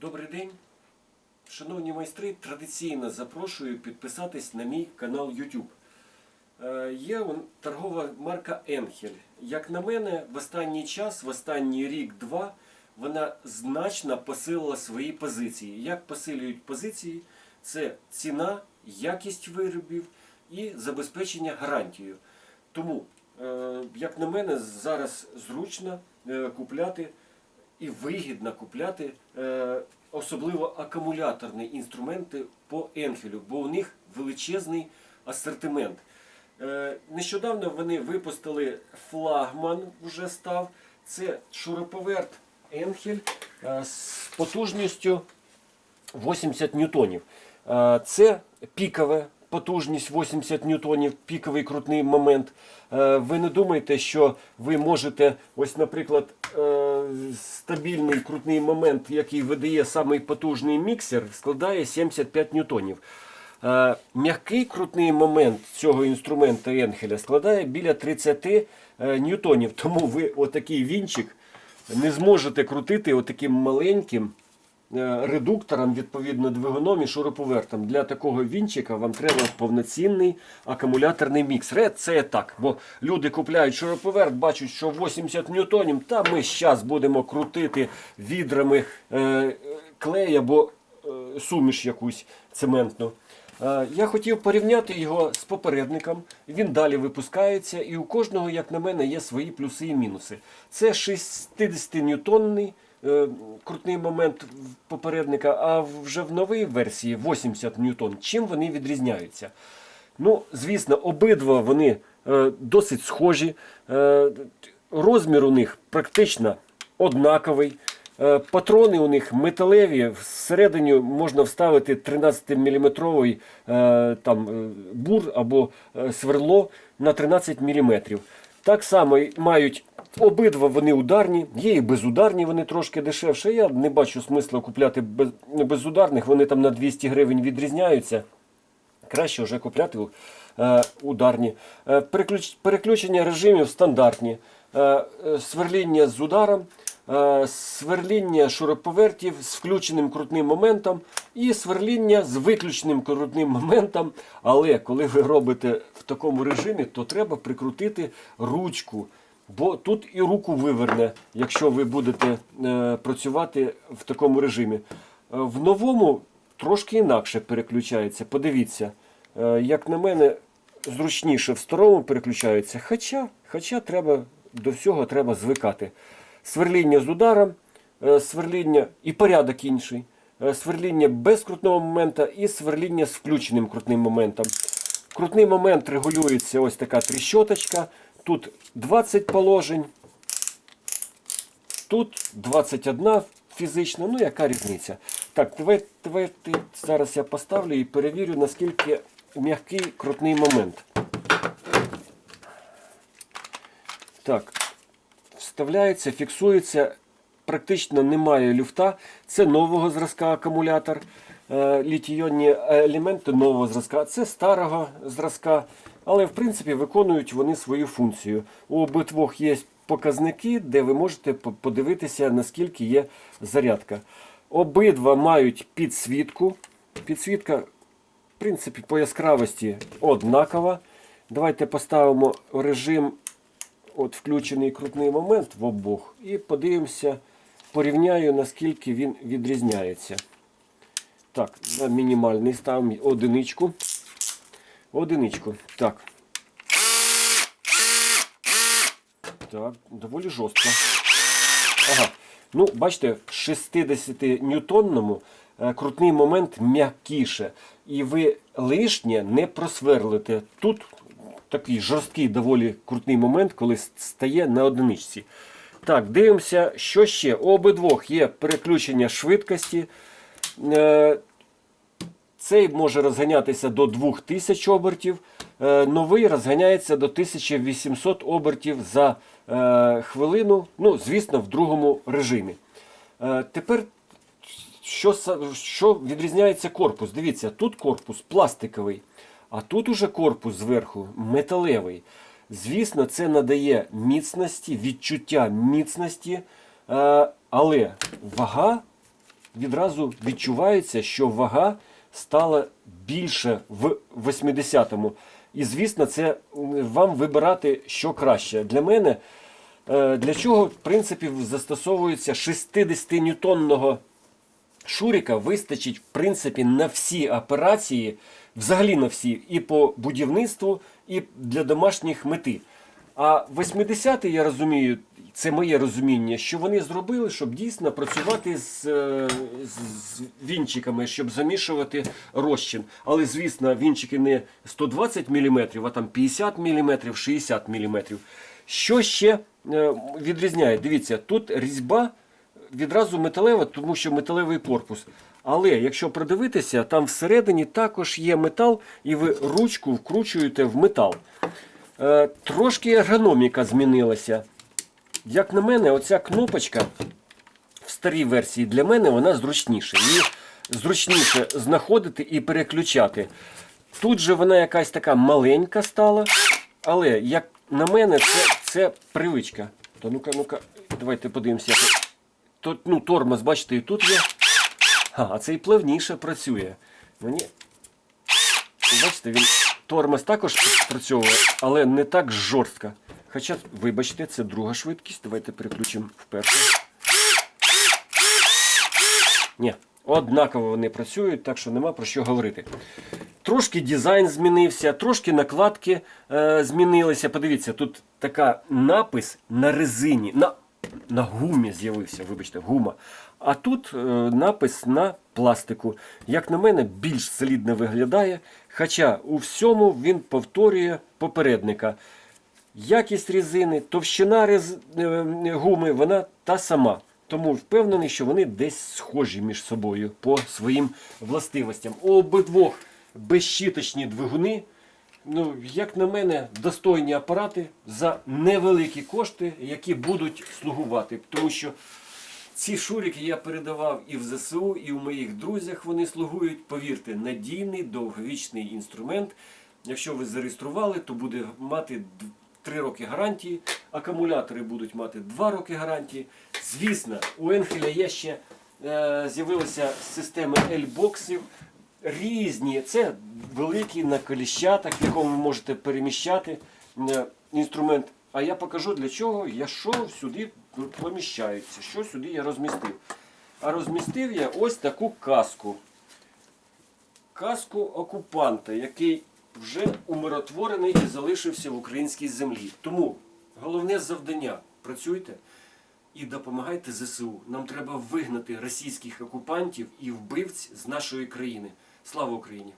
Добрий день. Шановні майстри, традиційно запрошую підписатись на мій канал YouTube. Е, Є торгова марка Енхель. Як на мене, в останній час, в останній рік-два, вона значно посилила свої позиції. Як посилюють позиції? Це ціна, якість виробів і забезпечення гарантією. Тому, е, як на мене, зараз зручно е, купляти і вигідно купляти е, особливо акумуляторні інструменти по Енхелю, бо у них величезний асортимент. Е, нещодавно вони випустили флагман, вже став. Це шуруповерт Енхель е, з потужністю 80 ньютонів. Е, Це пікове потужність 80 ньютонів, піковий крутний момент. Е, Ви не думайте, що ви можете, ось, наприклад, е, стабільний крутний момент, який видає самий потужний міксер, складає 75 ньютонів. Е, М'який крутний момент цього інструмента Енхеля складає біля 30 е, ньютонів. Тому ви отакий вінчик не зможете крутити отаким маленьким редуктором, відповідно двигуном і шуруповертом. Для такого вінчика вам треба повноцінний акумуляторний мікс. Це так, бо люди купляють шуруповерт, бачать, що 80 ньютонів, та ми зараз будемо крутити відрами е, клей або е, суміш якусь цементну. Е, Я хотів порівняти його з попередником. Він далі випускається, і у кожного, як на мене, є свої плюси і мінуси. Це 60-ньютонний е, крутний момент попередника, а вже в новій версії 80 ньютон. Чим вони відрізняються? Ну, звісно, обидва вони е, досить схожі. Е, розмір у них практично однаковий. Е, Патрони у них металеві, всередині можна вставити 13-мм там, е, бур або е, сверло на 13 мм. Так само мають обидва вони ударні, є і безударні, вони трошки дешевше. Я не бачу смисла купляти без, безударних, вони там на 200 гривень відрізняються. Краще вже купляти е, ударні. Е, переключ- переключення режимів стандартні. Е, е, сверління з ударом, е, сверління шуруповертів з включеним крутним моментом і сверління з виключеним крутним моментом. Але коли ви робите в такому режимі, то треба прикрутити ручку. Бо тут і руку виверне, якщо ви будете е, працювати в такому режимі. Е, В новому трошки інакше переключається. Подивіться, е, як на мене, зручніше в старому переключається. Хоча, хоча треба, до всього треба звикати. Сверління з ударом, е, сверління і порядок інший. Е, Сверління без крутного момента і сверління з включеним крутним моментом. Крутний момент регулюється ось така тріщоточка. Тут 20 положень, тут 21 фізично, ну яка різниця. Так, давайте, давайте зараз я поставлю і перевірю, наскільки м'який крутний момент. Так, вставляється, фіксується, практично немає люфта. Це нового зразка акумулятор. Е, Літійонні елементи нового зразка. Це старого зразка, але в принципі виконують вони свою функцію. У обидвох є показники, де ви можете подивитися, наскільки є зарядка. Обидва мають підсвітку. Підсвітка, в принципі, по яскравості однакова. Давайте поставимо режим от включений крутний момент в обох і подивимося, порівняю, наскільки він відрізняється. Так, мінімальний ставимо одиничку. Одиничку. Так. Так, доволі жорстко. Ага. Ну, бачите, в 60 ньютонному е, крутний момент м'якіше. І ви лишнє не просверлите. Тут такий жорсткий доволі крутний момент, коли стає на одиничці. Так, дивимося, що ще. У обидвох є переключення швидкості. Цей може розганятися до 2000 обертів. Е, Новий розганяється до 1800 обертів за е, хвилину. Ну, звісно, в другому режимі. Е, Тепер що, що відрізняється корпус? Дивіться, тут корпус пластиковий, а тут уже корпус зверху металевий. Звісно, це надає міцності, відчуття міцності, але вага відразу відчувається, що вага стала більше в 80-му. І звісно, це вам вибирати, що краще. Для мене, е, для чого, в принципі, застосовується 60-ньютонного Шуріка вистачить, в принципі, на всі операції, взагалі на всі, і по будівництву, і для домашніх мети. А 80-й, я розумію, це моє розуміння, що вони зробили, щоб дійсно працювати з, е, з вінчиками, щоб замішувати розчин. Але, звісно, вінчики не 120 мм, а там 50 мм, 60 мм. Що ще е, відрізняє? Дивіться, тут різьба відразу металева, тому що металевий корпус. Але якщо придивитися, там всередині також є метал, і ви ручку вкручуєте в метал. Е, трошки ергономіка змінилася. Як на мене, оця кнопочка в старій версії для мене вона зручніша. Її зручніше знаходити і переключати. Тут же вона якась така маленька стала, але як на мене, це, це привичка. Та ну-ка, ну-ка, давайте подивимося. Тут, ну, тормоз, бачите, і тут є. А, а цей плавніше працює. Мені. Бачите, він тормоз також спрацьовує, але не так жорстко. Хоча, вибачте, це друга швидкість. Давайте переключимо в першу. Ні, однаково вони працюють, так що нема про що говорити. Трошки дизайн змінився, трошки накладки е, змінилися. Подивіться, тут така напис на резині, на, на гумі з'явився, вибачте, гума. А тут е, напис на пластику. Як на мене, більш солідно виглядає. Хоча у всьому він повторює попередника. Якість резини, товщина рез... е, гуми, вона та сама. Тому впевнений, що вони десь схожі між собою по своїм властивостям. У обидвох безщіточні двигуни. Ну, як на мене, достойні апарати за невеликі кошти, які будуть слугувати. Тому що ці шурики я передавав і в ЗСУ, і у моїх друзях вони слугують. Повірте, надійний довговічний інструмент. Якщо ви зареєстрували, то буде мати 3 роки гарантії. Акумулятори будуть мати 2 роки гарантії. Звісно, у Енхеля є ще е, з'явилися системи L-боксів. Різні, це великі на коліщатах, в якому ви можете переміщати е, інструмент. А я покажу для чого я що сюди поміщається, що сюди я розмістив. А розмістив я ось таку каску. Каску окупанта, який вже умиротворений і залишився в українській землі. Тому головне завдання працюйте і допомагайте ЗСУ. Нам треба вигнати російських окупантів і вбивць з нашої країни. Слава Україні!